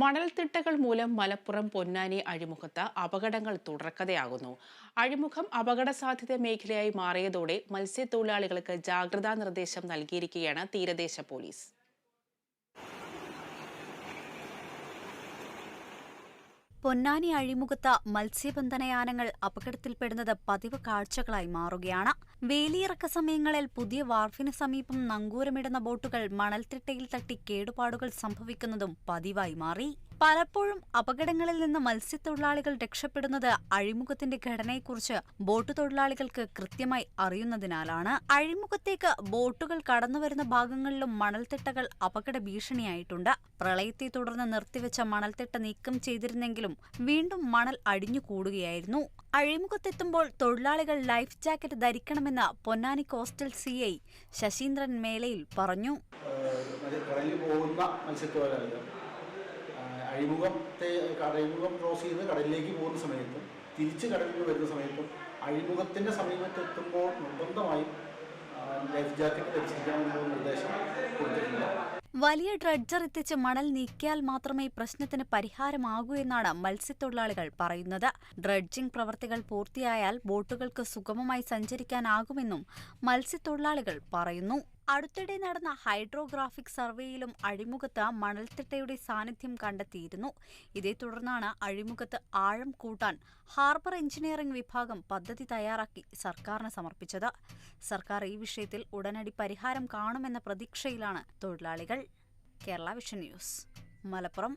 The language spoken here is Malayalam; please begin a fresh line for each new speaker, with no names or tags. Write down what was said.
മണൽത്തിട്ടകൾ മൂലം മലപ്പുറം പൊന്നാനി അഴിമുഖത്ത് അപകടങ്ങൾ തുടർക്കഥയാകുന്നു. അഴിമുഖം അപകട സാധ്യത മേഖലയായി മാറിയതോടെ മത്സ്യത്തൊഴിലാളികൾക്ക് ജാഗ്രതാ നിർദ്ദേശം നൽകിയിരിക്കുകയാണ് തീരദേശ പോലീസ്.
പൊന്നാനി അഴിമുഖത്ത് മത്സ്യബന്ധനയാനങ്ങൾ അപകടത്തിൽപ്പെടുന്നത് പതിവ് കാഴ്ചകളായി മാറുകയാണ്. വേലിയിറക്ക സമയങ്ങളിൽ പുതിയ വാർഫിന് സമീപം നങ്കൂരമിടുന്ന ബോട്ടുകൾ മണൽത്തിട്ടയിൽ തട്ടി കേടുപാടുകൾ സംഭവിക്കുന്നതും പതിവായി മാറി. പലപ്പോഴും അപകടങ്ങളിൽ നിന്ന് മത്സ്യത്തൊഴിലാളികൾ രക്ഷപ്പെടുന്നത് അഴിമുഖത്തിന്റെ ഘടനയെക്കുറിച്ച് ബോട്ട് തൊഴിലാളികൾക്ക് കൃത്യമായി അറിയുന്നതിനാലാണ്. അഴിമുഖത്തേക്ക് ബോട്ടുകൾ കടന്നുവരുന്ന ഭാഗങ്ങളിലും മണൽത്തിട്ടകൾ അപകട ഭീഷണിയായിട്ടുണ്ട്. പ്രളയത്തെ തുടർന്ന് നിർത്തിവെച്ച മണൽത്തിട്ട നീക്കം ചെയ്തിരുന്നെങ്കിലും വീണ്ടും മണൽ അടിഞ്ഞുകൂടുകയായിരുന്നു. അഴിമുഖത്തെത്തുമ്പോൾ തൊഴിലാളികൾ life jacket ധരിക്കണമെന്ന് Ponnani coastal C I Sasheendran മേലയിൽ പറഞ്ഞു.
കടലിൽ പോകുന്ന മത്സ്യത്തൊഴിലാളികൾ അഴിമുഖത്തെ അഴിമുഖം ക്രോസ് ചെയ്ത് കടലിലേക്ക് പോകുന്ന സമയത്തും തിരിച്ച് കടലിൽ വരുന്ന സമയത്തും അഴിമുഖത്തിന്റെ സമീപത്തെത്തുമ്പോൾ നിർബന്ധമായും ലൈഫ് ജാക്കറ്റ് ധരിച്ചിരിക്കണമെന്നുള്ള നിർദ്ദേശം കൊടുത്തിട്ടുണ്ട്.
വലിയ ഡ്രഡ്ജർ എത്തിച്ച് മണൽ നീക്കിയാൽ മാത്രമേ പ്രശ്നത്തിന് പരിഹാരമാകൂ എന്നാണ് മത്സ്യത്തൊഴിലാളികൾ പറയുന്നത്. ഡ്രഡ്ജിംഗ് പ്രവർത്തികൾ പൂർത്തിയായാൽ ബോട്ടുകൾക്ക് സുഗമമായി സഞ്ചരിക്കാനാകുമെന്നും മത്സ്യത്തൊഴിലാളികൾ പറയുന്നു. അടുത്തിടെ നടന്ന ഹൈഡ്രോഗ്രാഫിക് സർവേയിലും അഴിമുഖത്ത് മണൽത്തിട്ടയുടെ സാന്നിധ്യം കണ്ടെത്തിയിരുന്നു. ഇതേ തുടർന്നാണ് അഴിമുഖത്ത് ആഴം കൂട്ടാൻ ഹാർബർ എഞ്ചിനീയറിംഗ് വിഭാഗം പദ്ധതി തയ്യാറാക്കി സർക്കാരിന് സമർപ്പിച്ചത്. സർക്കാർ ഈ വിഷയത്തിൽ ഉടനടി പരിഹാരം കാണുമെന്ന പ്രതീക്ഷയിലാണ് തൊഴിലാളികൾ. Kerala vision news Malappuram.